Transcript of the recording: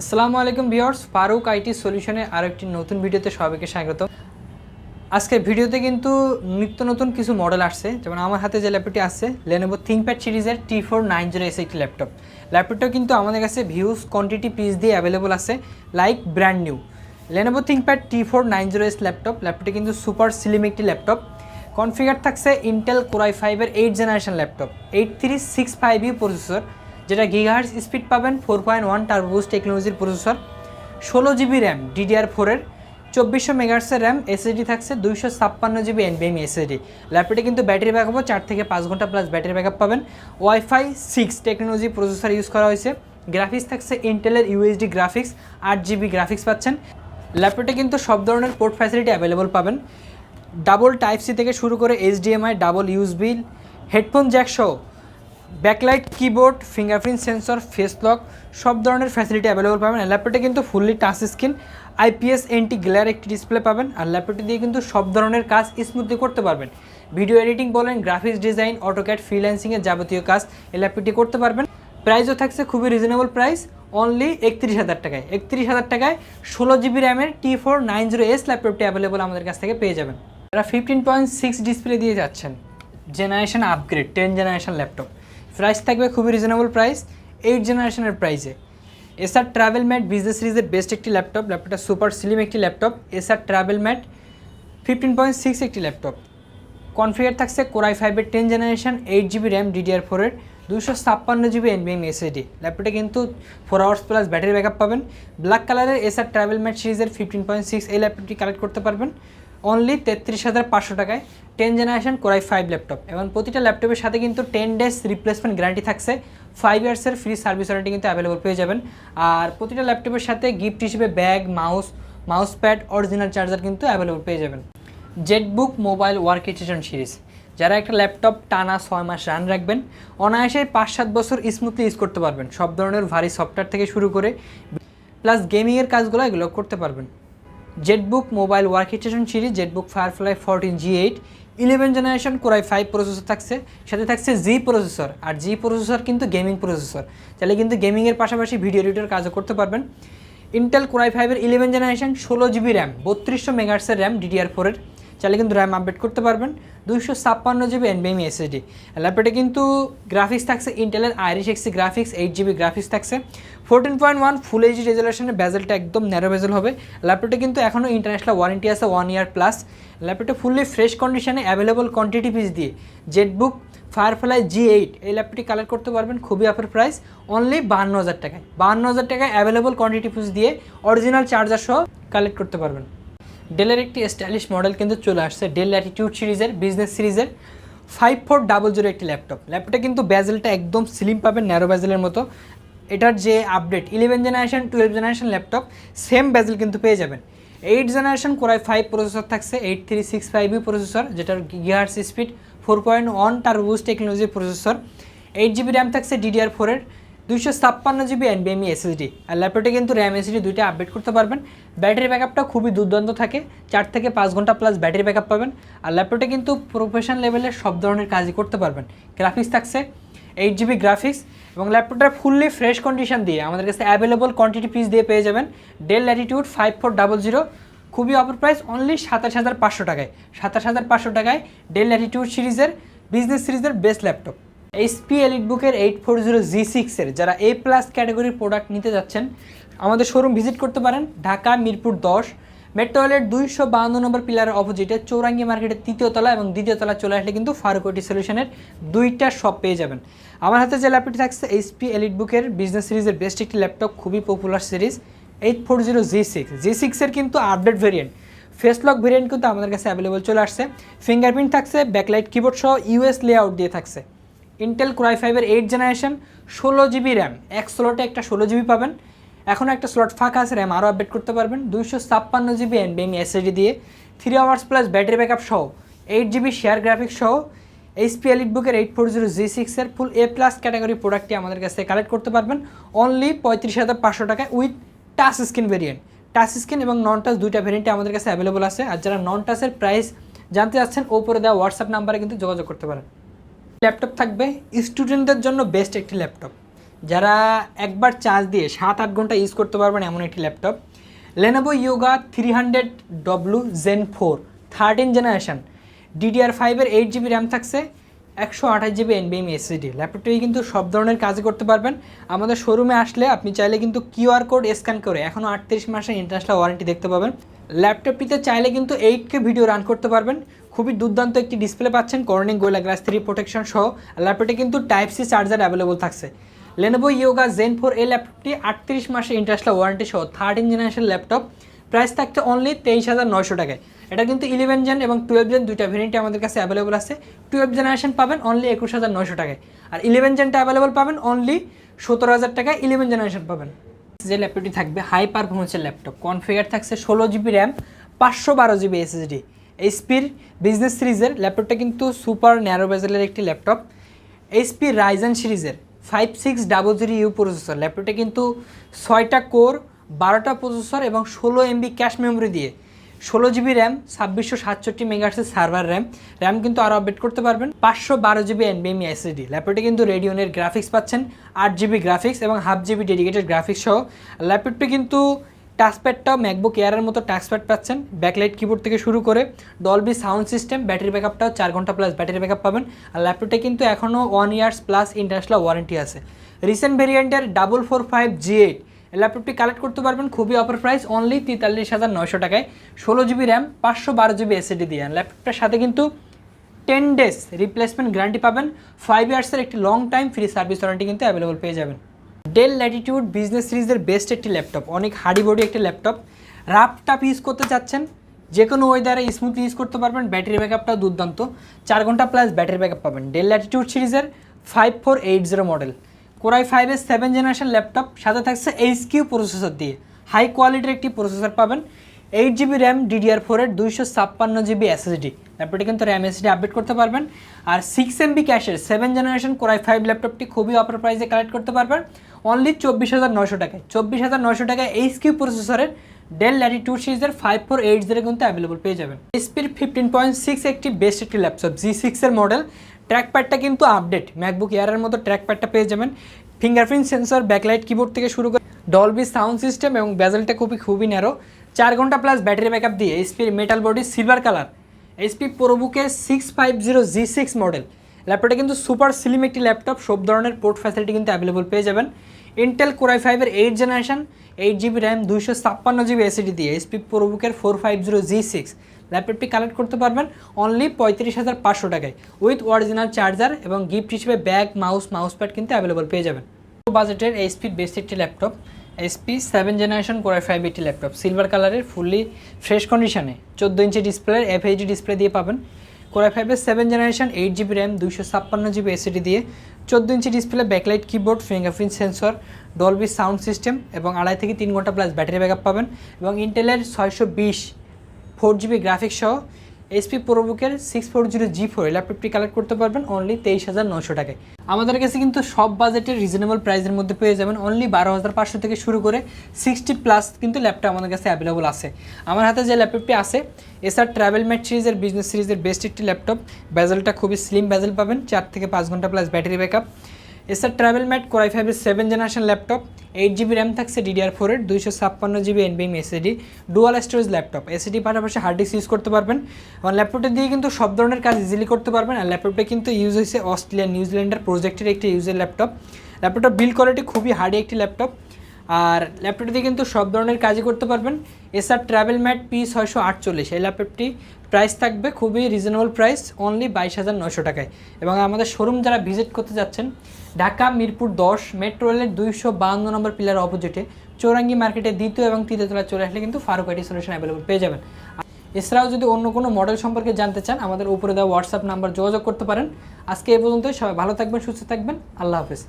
আসসালামু আলাইকুম viewers, Faruk IT সলিউশনের আরও একটি নতুন ভিডিওতে সবাইকে স্বাগত। আজকের ভিডিওতে কিন্তু নিত্য নতুন কিছু মডেল আসছে, যেমন আমার হাতে যে ল্যাপটপটি আসছে লেনোভো থিঙ্কপ্যাড সিরিজের T four nine zero S একটি ল্যাপটপ। ল্যাপটপটা কিন্তু আমাদের কাছে ভিউজ কোয়ান্টিটি পিস দিয়ে অ্যাভেলেবল আছে like brand new Lenovo ThinkPad T four nine zero S laptop, ল্যাপটপটি কিন্তু সুপার স্লিম একটি ল্যাপটপ। কনফিগার থাকছে ইন্টেল কোরাই ফাইভের eight generation laptop eight three six five U processor যেটা গিগাহার্স স্পিড পাবেন four point one turbos টেকনোলজির processor ষোলো GB RAM DDR ফোরের চব্বিশশো মেগাহার্সের র্যাম এসএসডি থাকছে, দুইশো ছাপ্পান্ন জিবি এনবিএমি এসএসডি ল্যাপটপে কিন্তু ব্যাটারি ব্যাকআপও চার থেকে পাঁচ ঘণ্টা প্লাস ব্যাটারি ব্যাকআপ পাবেন। WiFi six technology processor use করা হয়েছে। গ্রাফিক্স থাকছে ইন্টেলের ইউএসডি গ্রাফিক্স আট জিবি গ্রাফিক্স পাচ্ছেন। ল্যাপটপে কিন্তু সব ধরনের পোর্ট ফ্যাসিলিটি অ্যাভেলেবল পাবেন। ডাবল টাইপ সি থেকে শুরু করে HDMI double USB headphone jack সহ backlight keyboard fingerprint sensor face lock সব ধরনের ফ্যাসিলিটি অ্যাভেলেবল পাবেন। আর ল্যাপটপে কিন্তু fully touch screen IPS anti glare একটি ডিসপ্লে পাবেন। আর ল্যাপটপটি দিয়ে কিন্তু সব ধরনের কাজ স্মুথলি করতে পারবেন। ভিডিও এডিটিং বলেন গ্রাফিক্স ডিজাইন অটোক্যাট ফ্রিল্যান্সিংয়ের যাবতীয় কাজ, এই ল্যাপটপটি করতে পারবেন। প্রাইসও থাকছে খুবই রিজনেবল প্রাইস অনলি একত্রিশ হাজার টাকায়। একত্রিশ হাজার টাকায় ষোলো জিবি র্যামের T four nine zero S ল্যাপটপটি অ্যাভেলেবল আমাদের কাছ থেকে পেয়ে যাবেন। তারা ফিফটিন পয়েন্ট সিক্স ডিসপ্লে দিয়ে যাচ্ছেন generation upgrade ten generation laptop price থাকবে খুবই রিজনেবল প্রাইস এইট জেনারেশনের প্রাইসে এসআর ট্রাভেল ম্যাট বিজনেস সিরিজের বেস্ট একটি ল্যাপটপ ল্যাপটপটা সুপার স্লিম একটি laptop SR TravelMate fifteen point six একটি ল্যাপটপ কনফিগার থাকছে কোরাই ফাইভের ten generation eight GB RAM DDR ফোরের দুশো ছাপ্পান্ন জিবি এনবিএম এসএডি ল্যাপটপটা কিন্তু four hours plus battery backup পাবেন। ব্ল্যাক কালারের এসআর ট্রাভেল ম্যাট সিরিজের ফিফটিন পয়েন্ট সিক্স এই ল্যাপটপটি কালেক্ট করতে পারবেন। অনলি তেত্রিশ হাজার পাঁচশো টাকায় ten generation core i five laptop এবং প্রতিটা ল্যাপটপের সাথে কিন্তু টেন ডেজ রিপ্লেসমেন্ট গ্যারান্টি থাকছে। ফাইভ ইয়ার্সের ফ্রি সার্ভিস ওয়ারেন্টি কিন্তু অ্যাভেলেবল পেয়ে যাবেন। আর প্রতিটা ল্যাপটপের সাথে গিফট হিসেবে bag mouse mouse pad original charger কিন্তু অ্যাভেলেবল পেয়ে যাবেন। ZBook mobile work station series যারা একটা ল্যাপটপ টানা ছয় মাস রান রাখবেন অনায়াসে পাঁচ সাত বছর স্মুথলি ইউজ করতে পারবেন। সব ধরনের ভারী সফটওয়্যার থেকে শুরু করে প্লাস গেমিংয়ের কাজগুলো এগুলো করতে পারবেন। ZBook mobile work station series ZBook Firefly fourteen G eight eleven generation core i five processor থাকছে, সাথে থাকছে জি প্রসেসর আর জি প্রসেসর কিন্তু গেমিং প্রসেসর তাহলে কিন্তু গেমিংয়ের পাশাপাশি ভিডিও এডিটর কাজও করতে পারবেন। ইন্টেল কোরাই ফাইভের ইলেভেন জেনারেশন ষোলো জিবি র্যাম বত্রিশশো মেগার্সের র্যাম ডিডিআর ফোরের চাইলে কিন্তু র্যাম আপডেট করতে পারবেন। দুইশো ছাপ্পান্ন জিবি এনবিএমি এসএসডি ল্যাপটপে কিন্তু গ্রাফিক্স থাকছে ইন্টেলের Iris Xe graphics eight GB graphics থাকছে। Fourteen point one full HD রেজলেশনের ব্যাজেলটা একদম ন্যারো বেজেল হবে। ল্যাপটপে কিন্তু এখনও ইন্টারন্যাশনাল ওয়ারেন্টি আছে ওয়ান ইয়ার প্লাস ল্যাপটপটা ফুললি ফ্রেশ কন্ডিশনে অ্যাভেলেবল কোয়ান্টিটি পিস দিয়ে জেটবুক ফায়ারফ্লাই জি এইট এই ল্যাপটপটি কালেক্ট করতে পারবেন খুবই অফার প্রাইস অনলি বাহান্ন হাজার টাকায়। বাহান্ন হাজার টাকায় অ্যাভেলেবল কোয়ান্টিটি পিস দিয়ে অরিজিনাল চার্জার সহ কালেক্ট করতে পারবেন। ডেলের একটি স্টাইলিশ মডেল কিন্তু চলে আসছে ডেল অ্যাটিটিউড সিরিজের বিজনেস সিরিজের ফাইভ ফোর ডাবল জিরো একটি ল্যাপটপ ল্যাপটপটা কিন্তু ব্যাজেলটা একদম স্লিম পাবেন ন্যারো ব্যাজেলের মতো। এটার যে update eleven generation twelve generation laptop same bezel কিন্তু পেয়ে যাবেন। Eight generation core i five processor থাকছে eight three six five processor যেটার gears speed four point one টার turbos technology processor eight GB RAM থাকছে ডিডিআর ফোরের দুইশো ছাপ্পান্ন জিবি এনবিএমই এসএসডি আর ল্যাপটপে কিন্তু র্যাম এসএসডি দুইটা আপডেট করতে পারবেন। ব্যাটারি ব্যাকআপটা খুবই দুর্দান্ত থাকে। চার থেকে পাঁচ ঘণ্টা প্লাস ব্যাটারি ব্যাকআপ পাবেন। আর ল্যাপটপে কিন্তু প্রফেশনাল লেভেলের সব ধরনের কাজই করতে পারবেন। গ্রাফিক্স থাকছে এইট জিবি গ্রাফিক্স এবং ল্যাপটপটা ফুললি ফ্রেশ কন্ডিশন দিয়ে আমাদের কাছে অ্যাভেলেবল কোয়ান্টিটি পিস দিয়ে পেয়ে যাবেন। Dell latitude five four double zero খুবই অফার প্রাইস অনলি সাতাশ হাজার পাঁচশো টাকায়। সাতাশ হাজার পাঁচশো টাকায় ডেল ল্যাটিটিউড সিরিজের বিজনেস সিরিজের বেস্ট ল্যাপটপ। এইচপি এলিট বুকের এইট ফোর জিরো জি সিক্সের যারা এ প্লাস ক্যাটাগরির প্রোডাক্ট নিতে যাচ্ছেন আমাদের শোরুম ভিজিট করতে পারেন। ঢাকা, মিরপুর দশ। মেট্রোয়েলের দুইশো বাহান্ন নম্বর পিলারের অপোজিটে চৌরাঙ্গি মার্কেটের তৃতীয় তলা এবং দ্বিতীয় তলা চলে আসলে কিন্তু ফারুকটি সলিউশনের দুইটা শপ পেয়ে যাবেন। আমার হাতে যে ল্যাপটপটি থাকছে এইচপি এলিট বুকের বিজনেস সিরিজের বেস্ট একটি ল্যাপটপ খুবই popular series eight four zero G six G সিক্সের কিন্তু update variant face lock variant কিন্তু আমাদের কাছে অ্যাভেলেবল চলে আসছে। ফিঙ্গারপ্রিন্ট থাকছে ব্যাকলাইট কিবোর্ড সহ ইউএস লেআউট দিয়ে থাকছে। ইন্টেল ক্রাই ফাইভের এইট জেনারেশন ষোলো জিবি র্যাম এক স্লটে একটা ষোলো জিবি পাবেন। এখন একটা স্লট ফাঁকা আছে র্যাম আরও আপডেট করতে পারবেন। দুইশো ছাপ্পান্ন জিবি এনবিএম এসএসডি দিয়ে three hours plus battery backup সহ এইট জিবি শেয়ার গ্রাফিক্স সহ এইচপি এলিট বুকের এইট ফোর জিরো জি সিক্সের ফুল এ প্লাস ক্যাটাগরি প্রোডাক্টটি আমাদের কাছে কালেক্ট করতে পারবেন। অনলি পঁয়ত্রিশ হাজার পাঁচশো টাকায় with touch screen variant touch screen এবং নন টাচ দুইটা ভেরিয়েন্টে আমাদের কাছে অ্যাভেলেবল আছে। আর যারা নন টাচের প্রাইস জানতে চাচ্ছেন, ওপরে দেওয়া হোয়াটসঅ্যাপ নাম্বারে কিন্তু যোগাযোগ করতে পারেন। ল্যাপটপ থাকবে। স্টুডেন্টদের জন্য বেস্ট একটি ল্যাপটপ যারা একবার চার্জ দিয়ে সাত, আট ঘণ্টা ইউজ করতে পারবেন এমন একটি laptop Lenovo Yoga three hundred W gen four thirteen generation DDR ফাইভের এইট জিবি র্যাম থাকছে, একশো আঠাশ জিবি এনবিএম এসএসডি ল্যাপটপটি কিন্তু সব ধরনের কাজ করতে পারবেন। আমাদের শোরুমে আসলে আপনি চাইলে কিন্তু কিউআর কোড স্ক্যান করে এখনও আটত্রিশ মাসের ইন্টারন্যাশনাল ওয়ারেন্টি দেখতে পাবেন। ল্যাপটপটিতে চাইলে কিন্তু এইট কে ভিডিও রান করতে পারবেন। খুবই দুর্দান্ত একটি ডিসপ্লে পাচ্ছেন Corning Gorilla glass three protection সহ। ল্যাপটপে কিন্তু টাইপ সি চার্জার অ্যাভেলেবল থাকছে। লেনোভো ইয়োগা জেন ফোর এই ল্যাপটপটি আটত্রিশ মাসের ইন্টারন্যাশনাল ওয়ারেন্টি সহ থার্টিন জেনারেশন ল্যাপটপ প্রাইস থাকছে অনলি তেইশ হাজার নয়শো টাকায়। এটা কিন্তু ইলেভেন জেন এবং টুয়েলভ জেন দুইটা ভেরিয়েন্টে আমাদের কাছে অ্যাভেলেবল আছে। টুয়েলভ জেনারেশন পাবেন অনলি একুশ হাজার নয়শো টাকায়। আর ইলেভেন জেনটা অ্যাভেলেবল পাবেন অনলি সতেরো হাজার টাকায় ইলেভেন জেনারেশন পাবেন। যে ল্যাপটপটি থাকবে হাই পারফরমেন্সের ল্যাপটপ কনফিগার থাকছে ষোলো জিবি র্যাম পাঁচশো বারো জিবি এসএসডি এইচপির বিজনেস সিরিজের ল্যাপটপটা কিন্তু সুপার ন্যারো বেজেলের একটি ল্যাপটপ এইচপি রাইজেন সিরিজের five six double zero U processor ল্যাপটপটা কিন্তু ছয়টা কোর বারোটা প্রসেসর এবং ষোলো এমবি ক্যাশ মেমোরি দিয়ে। ষোলো জিবি র্যাম ছাব্বিশশো সাতষট্টি মেগাহার্সের সার্ভার র্যাম র্যাম কিন্তু আরও আপডেট করতে পারবেন। পাঁচশো বারো জিবি এনবিএমই এসএসডি ল্যাপটপটি কিন্তু রেডিওনের গ্রাফিক্স পাচ্ছেন। আট জিবি গ্রাফিক্স এবং হাফ জিবি ডেডিকেটেড গ্রাফিক্স সহ। ল্যাপটপটি কিন্তু টাচপ্যাডটাও ম্যাকবুক এয়ারের মতো টাচপ্যাড পাচ্ছেন। ব্যাকলাইট কিবোর্ড থেকে শুরু করে ডলবি সাউন্ড সিস্টেম ব্যাটারি ব্যাকআপটাও চার ঘণ্টা প্লাস ব্যাটারি ব্যাকআপ পাবেন। আর ল্যাপটপটা কিন্তু এখনও one years plus international warranty আছে। রিসেন্ট ভেরিয়েন্টের double four five G eight ল্যাপটপটি কালেক্ট করতে পারবেন খুবই অফার প্রাইস অনলি তেতাল্লিশ হাজার নয়শো টাকায়। ষোলো জিবি র্যাম পাঁচশো বারো জিবি এসএডি দিয়ে। ল্যাপটপটার সাথে কিন্তু টেন ডেজ রিপ্লেসমেন্ট গ্যারান্টি পাবেন। ফাইভ ইয়ার্সের একটি long time free service warranty কিন্তু অ্যাভেলেবল পেয়ে যাবেন। ডেল ল্যাটিটিউড বিজনেস সিরিজের বেস্ট একটি ল্যাপটপ অনেক হাডি বডি একটি ল্যাপটপ রাফ টাপ ইউজ করতে চাচ্ছেন যে কোনো ওয়েদারে স্মুথলি ইউজ করতে পারবেন ব্যাটারি ব্যাকআপটাও দুর্দান্ত। চার ঘণ্টা প্লাস ব্যাটারি ব্যাকআপ পাবেন। ডেল ল্যাটিটিউড সিরিজের five four eight zero model core i ফাইভের সেভেন জেনারেশন ল্যাপটপ সাথে থাকছে এইচ কিউ প্রসেসর দিয়ে। হাই কোয়ালিটির একটি প্রসেসর পাবেন। এইট জিবি র্যাম ডিডিআর ফোরের দুইশো ছাপ্পান্ন জিবি এসএসডি ল্যাপটপটি কিন্তু র্যাম এসএসডি আপডেট করতে পারবেন। আর সিক্স এমবি ক্যাশের seven generation core i five ল্যাপটপটি খুবই অফার প্রাইসে কালেক্ট করতে পারবেন। অনলি চব্বিশ হাজার নয়শো টাকায়। চব্বিশ হাজার নয়শো টাকায় এইচ কিউ প্রসেসরের ডেল ল্যাটিটিউড সিরিজের ফাইভ ফোর এইট জিরো কিন্তু অ্যাভেলেবল পেয়ে যাবেন। এসপির ফিফটিন পয়েন্ট সিক্স একটি বেস্ট একটি ল্যাপটপ জি সিক্সের মডেল ট্র্যাক প্যাডটা কিন্তু আপডেট ম্যাকবুক এয়ারের মতো ট্র্যাক প্যাডটা পেয়ে যাবেন। ফিঙ্গারপ্রিন্ট সেন্সর ব্যাকলাইট কিবোর্ড থেকে শুরু করে ডলবি সাউন্ড সিস্টেম এবং ব্যাজেলটা খুবই খুবই ন্যারো চার ঘণ্টা প্লাস ব্যাটারি ব্যাকআপ দিয়ে এইচপির metal body silver colour HP প্রোবুকের six five zero G six model ল্যাপটপটা কিন্তু সুপার স্লিম একটি ল্যাপটপ সব ধরনের পোর্ট ফ্যাসিলিটি কিন্তু অ্যাভেলেবল পেয়ে যাবেন। ইন্টেল কোরাই ফাইভের eight generation eight GB RAM দুইশো ছাপ্পান্ন জিবি এসিডি দিয়ে HP প্রোবুকের four five zero G six ল্যাপটপটি কালেক্ট করতে পারবেন অনলি পঁয়ত্রিশ হাজার পাঁচশো টাকায়। উইথ অরিজিনাল চার্জার এবং গিফট হিসেবে ব্যাগ, মাউস মাউস প্যাড কিন্তু অ্যাভেলেবল পেয়ে যাবেন। বাজেটের এইচপির বেস্ট একটি laptop HP seven generation core i five একটি ল্যাপটপ, সিলভার কালারের ফুললি ফ্রেশ কন্ডিশনে চোদ্দ ইঞ্চি ডিসপ্লের এফএইচডি ডিসপ্লে দিয়ে পাবেন। কোরাই ফাইভের seven generation eight GB RAM, দুইশো ছাপ্পান্ন জিবি এসিডি দিয়ে চোদ্দ inch display, backlight keyboard, fingerprint sensor, Dolby sound system এবং আড়াই থেকে তিন ঘণ্টা প্লাস ব্যাটারি ব্যাকআপ পাবেন এবং ইন্টেলের ছয়শো বিশ ফোর জিবি গ্রাফিক্স সহ HP প্রোবুকের six four zero G four ল্যাপটপটি কালেক্ট করতে পারবেন অনলি তেইশ হাজার নশো টাকায়। আমাদের কাছে কিন্তু সব বাজেটের রিজনেবল প্রাইসের মধ্যে পেয়ে যাবেন অনলি বারো হাজার পাঁচশো থেকে শুরু করে সিক্সটি প্লাস কিন্তু ল্যাপটপ আমাদের কাছে অ্যাভেলেবল আছে। আমার হাতে যে ল্যাপটপটি আছে, এছাড়া ট্রাভেল ম্যাট সিরিজের বিজনেস সিরিজের বেস্ট একটি ল্যাপটপ ব্যাজেলটা খুবই স্লিম ব্যাজেল পাবেন, চার থেকে পাঁচ ঘণ্টা প্লাস ব্যাটারি ব্যাকআপ এছাড়া ট্রাভেল ম্যাট কোরাই ফাইভের seven generation laptop eight GB RAM থাকছে ডিডিআর ফোরের দুইশো ছাপ্পান্ন GB এনবিএম SSD dual storage laptop SSD পাশাপাশি হার্ড ডিস্ক ইউজ করতে পারবেন। এবং ল্যাপটপটা দিয়ে কিন্তু সব ধরনের কাজ ইজিলি করতে পারবেন, আর ল্যাপটপটা কিন্তু ইউজ হয়েছে অস্ট্রেলিয়া নিউজিল্যান্ডের প্রজেক্টের একটি ইউজের ল্যাপটপ ল্যাপটপটা বিল কোয়ালিটি খুবই হার্ডি একটি ল্যাপটপ আর ল্যাপটপটি দিয়ে কিন্তু সব ধরনের কাজই করতে পারবেন। এসআর ট্রাভেল ম্যাট পি ছয়শো আটচল্লিশ এই ল্যাপটপটি প্রাইস থাকবে খুবই রিজনেবল প্রাইস অনলি বাইশ হাজার নশো টাকায়। এবং আমাদের শোরুম যারা ভিজিট করতে যাচ্ছেন, ঢাকা, মিরপুর দশ মেট্রো রেলের দুইশো বাহান্ন নম্বর পিলার অপোজিটে চৌরাঙ্গি মার্কেটে দ্বিতীয় এবং তৃতীয় তলা চলে আসলে কিন্তু ফারুক আইটি সলিউশন অ্যাভেলেবল পেয়ে যাবেন। এছাড়াও যদি অন্য কোনো মডেল সম্পর্কে জানতে চান, আমাদের উপরে দেওয়া হোয়াটসঅ্যাপ নাম্বার যোগাযোগ করতে পারেন। আজকে এ পর্যন্তই, সবাই ভালো থাকবেন, সুস্থ থাকবেন, আল্লাহ হাফেজ।